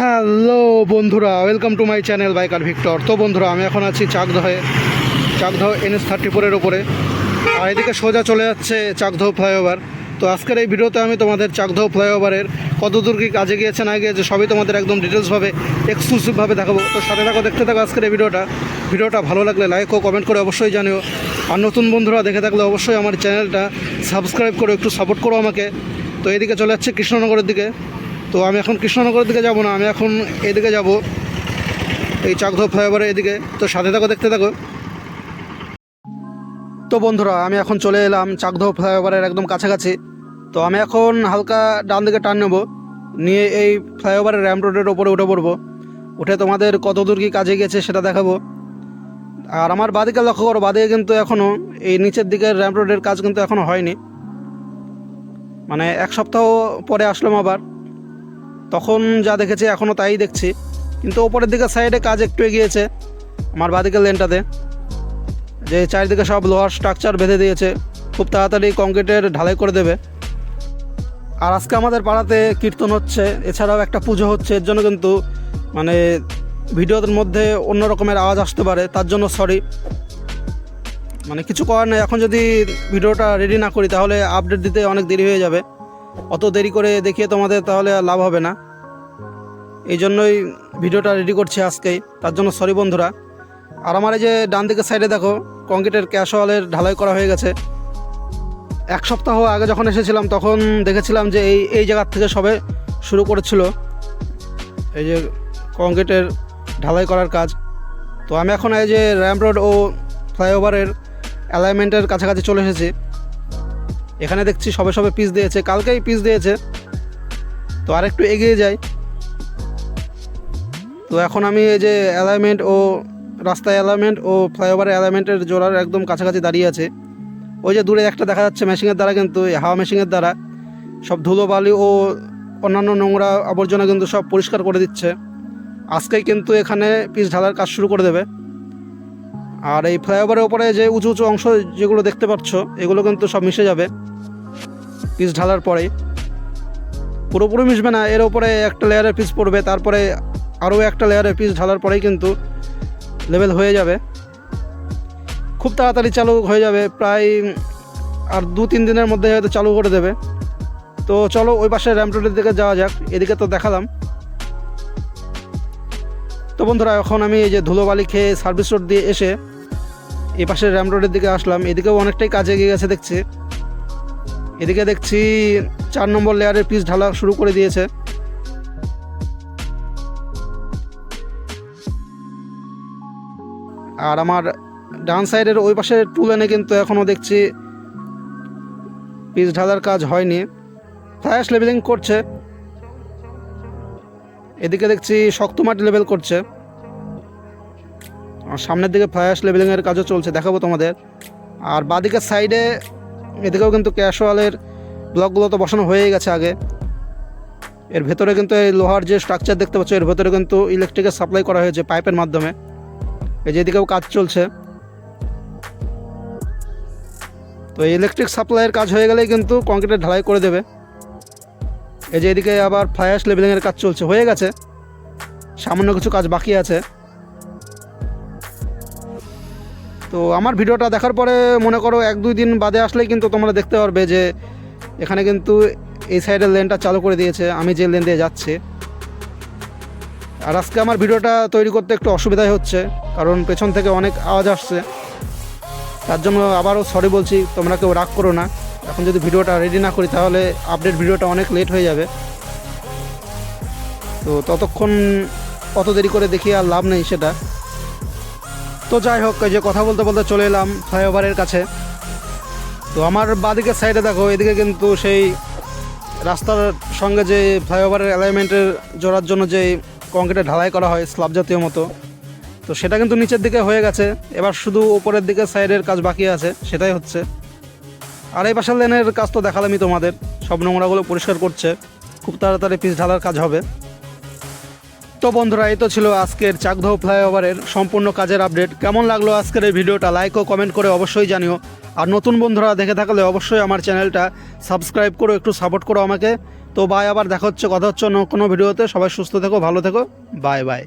Hello বন্ধুরা welcome to my channel biker Victor তো বন্ধুরা, আমি এখন আছি চাকদহে, চাকদহ এনএস থার্টি ফোরের ওপরে আর এদিকে সোজা চলে যাচ্ছে চাকদহ ফ্লাইওভার তো আজকের এই ভিডিওতে আমি তোমাদের চাকদহ ফ্লাইওভারের কত দূর কি কাজে গিয়েছে, না গিয়েছে, সবই তোমাদের একদম ডিটেলসভাবে এক্সক্লুসিভভাবে দেখাবো। তো সাথে থাকো, দেখতে থাকো আজকের এই ভিডিওটা। ভিডিওটা ভালো লাগলে লাইক ও কমেন্ট করে অবশ্যই জানিও। আর নতুন বন্ধুরা, দেখে থাকলে অবশ্যই আমার চ্যানেলটা সাবস্ক্রাইব করো, একটু সাপোর্ট করো আমাকে। তো এদিকে চলে যাচ্ছে কৃষ্ণনগরের দিকে। তো আমি এখন কৃষ্ণনগরের দিকে যাব না, আমি এখন এদিকে যাব। এই চাকদহ ফ্লাইওভারের এদিকে। তো সাথে থাকো, দেখতে থাকো। তো বন্ধুরা, আমি এখন চলে এলাম চাকদহ ফ্লাইওভারের একদম কাছাকাছি। তো আমি এখন হালকা ডান দিকে টান নেব, নিয়ে এই ফ্লাইওভারের র্যাম্প রোডের ওপরে উঠে পড়ব। উঠে তোমাদের কত দূর কি কাজে গেছে সেটা দেখাবো। আর আমার বাদিকে লক্ষ্য করো, বাদিকে কিন্তু এখনও এই নিচের দিকের র্যাম্প রোডের কাজ কিন্তু এখনও হয়নি। মানে এক সপ্তাহ পরে আসলাম আবার। তখন যা দেখেছি এখনও তাই দেখছি। কিন্তু ওপরের দিকে সাইডে কাজ একটু এগিয়েছে, আমার বাদিকের লেনটাতে যে চারিদিকে সব লোহার স্ট্রাকচার বেঁধে দিয়েছে, খুব তাড়াতাড়ি কংক্রিটের ঢালাই করে দেবে। আর আজকে আমাদের পাড়াতে কীর্তন হচ্ছে, এছাড়াও একটা পুজো হচ্ছে, এর জন্য কিন্তু মানে ভিডিওর মধ্যে অন্য রকমের আওয়াজ আসতে পারে, তার জন্য সরি মানে কিছু করার নেই, এখন যদি ভিডিওটা রেডি না করি, তাহলে আপডেট দিতে অনেক দেরি হয়ে যাবে। অত দেরি করে দেখিয়ে তোমাদের তাহলে লাভ হবে না। এই জন্যই ভিডিওটা রেডি করছি আজকেই তার জন্য সরি বন্ধুরা। আর আমার এই যে ডান দিকের সাইডে দেখো কংক্রিটের ক্যাশওয়ালের ঢালাই করা হয়ে গেছে। এক সপ্তাহ আগে যখন এসেছিলাম, তখন দেখেছিলাম যে এই এই জায়গার থেকে সবে শুরু করেছিল। এই যে কংক্রিটের ঢালাই করার কাজ। তো আমি এখন এই যে র্যাম্প রোড ও ফ্লাইওভারের অ্যালাইনমেন্টের কাছাকাছি চলে এসেছি। এখানে দেখছি সবে সবে পিস দিয়েছে, কালকেই পিস দিয়েছে। তো আরেকটু এগিয়ে যাই। তো এখন আমি এই যে অ্যালাইনমেন্ট ও, রাস্তায় অ্যালাইনমেন্ট ও ফ্লাইওভারের অ্যালাইনমেন্টের জোড়ার একদম কাছাকাছি দাঁড়িয়ে আছে। ওই যে দূরে একটা দেখা যাচ্ছে মেশিনের দ্বারা কিন্তু হাওয়া মেশিনের দ্বারা। সব ধুলো বালি ও অন্যান্য নোংরা আবর্জনা কিন্তু সব পরিষ্কার করে দিচ্ছে। আজকেই কিন্তু এখানে পিস ঢালার কাজ শুরু করে দেবে। আর এই ফ্লাইওভারের ওপরে যে উঁচু উঁচু অংশ যেগুলো দেখতে পাচ্ছ, এগুলো কিন্তু সব মিশে যাবে। পিস ঢালার পরেই। পুরোপুরি মিশবে না, এর ওপরে একটা লেয়ারের পিস পড়বে, তারপরে আরও একটা লেয়ারের পিস ঢালার পরেই কিন্তু লেভেল হয়ে যাবে। খুব তাড়াতাড়ি চালু হয়ে যাবে, প্রায় আর দু তিন দিনের মধ্যে হয়তো চালু করে দেবে। তো চলো ওই পাশে র্যাম্প রোডের দিকে যাওয়া যাক, এদিকে তো দেখালাম। তো বন্ধুরা, এখন আমি এই যে ধুলোবালি খেয়ে সার্ভিস রোড দিয়ে এসে এই পাশে র্যাম রোডের দিকে আসলাম। এদিকেও অনেকটাই কাজে এগিয়ে গেছে দেখছি। এদিকে দেখছি চার নম্বর লেয়ারের পিস ঢালা শুরু করে দিয়েছে। আর আমার ডান সাইডের ওই পাশে টু লেনে কিন্তু এখনও দেখছি পিস ঢালার কাজ হয়নি। ফ্ল্যাশ লেভেলিং করছে। এদিকে দেখছি শক্ত মাটি লেভেল করছে। আর সামনের দিকে ফ্লায়াস লেভেলিংয়ের কাজও চলছে, দেখাবো তোমাদের। আর বাদিকের সাইডে এদিকেও কিন্তু ক্যাশওয়ালের ব্লকগুলো তো বসানো হয়েই গেছে আগে। এর ভেতরে কিন্তু এই লোহার যে স্ট্রাকচার দেখতে পাচ্ছ, এর ভেতরে কিন্তু ইলেকট্রিকের সাপ্লাই করা হয়েছে পাইপের মাধ্যমে। এই যে এদিকেও কাজ চলছে। তো ইলেকট্রিক সাপ্লাইয়ের কাজ হয়ে গেলেই কিন্তু কংক্রিটের ঢালাই করে দেবে। এই যে এদিকে আবার ফ্লায়াস লেভেলিংয়ের কাজ চলছে, হয়ে গেছে। সামান্য কিছু কাজ বাকি আছে। তো আমার ভিডিওটা দেখার পরে মনে করো এক দুই দিন বাদে আসলেই কিন্তু তোমরা দেখতে পারবে যে এখানে কিন্তু এই সাইডের লেনটা চালু করে দিয়েছে, আমি যে লেন দিয়ে যাচ্ছি। আর আজকে আমার ভিডিওটা তৈরি করতে একটু অসুবিধাই হচ্ছে, কারণ পেছন থেকে অনেক আওয়াজ আসছে। তার জন্য আবারও সরি বলছি, তোমরা কেউ রাগ করো না। এখন যদি ভিডিওটা রেডি না করি, তাহলে আপডেট ভিডিওটা অনেক লেট হয়ে যাবে। তো ততক্ষণ অত দেরি করে দেখি আর লাভ নেই সেটা। তো যাই হোক যে কথা বলতে বলতে চলে এলাম ফ্লাইওভারের কাছে। তো আমার বাদিকের সাইডে দেখো, এদিকে কিন্তু সেই রাস্তার সঙ্গে যে ফ্লাইওভারের অ্যালাইনমেন্টের জোড়ার জন্য যে কংক্রিটে ঢালাই করা হয় স্ল্যাব জাতীয় মতো, তো সেটা কিন্তু নিচের দিকে হয়ে গেছে। এবার শুধু উপরের দিকে সাইডের কাজ বাকি আছে, সেটাই হচ্ছে। আর এই পাশের লেনের কাজ তো দেখালামই তোমাদের। সব নোংরাগুলো পরিষ্কার করছে। খুব তাড়াতাড়ি পিস ঢালার কাজ হবে। তো বন্ধুরা, এই তো ছিল আজকের চাকদহ ফ্লাইওভারের সম্পূর্ণ কাজের আপডেট কেমন লাগল আজকের এই ভিডিওটা? লাইক ও কমেন্ট করে অবশ্যই জানিও। আর নতুন বন্ধুরা দেখে থাকলে অবশ্যই আমার চ্যানেলটা সাবস্ক্রাইব করো, একটু সাপোর্ট করো আমাকে। তো বাই আবার দেখা হচ্ছে, কথা হচ্ছে অন্য কোনো ভিডিওতে। সবাই সুস্থ থেকো, ভালো থেকো। Bye bye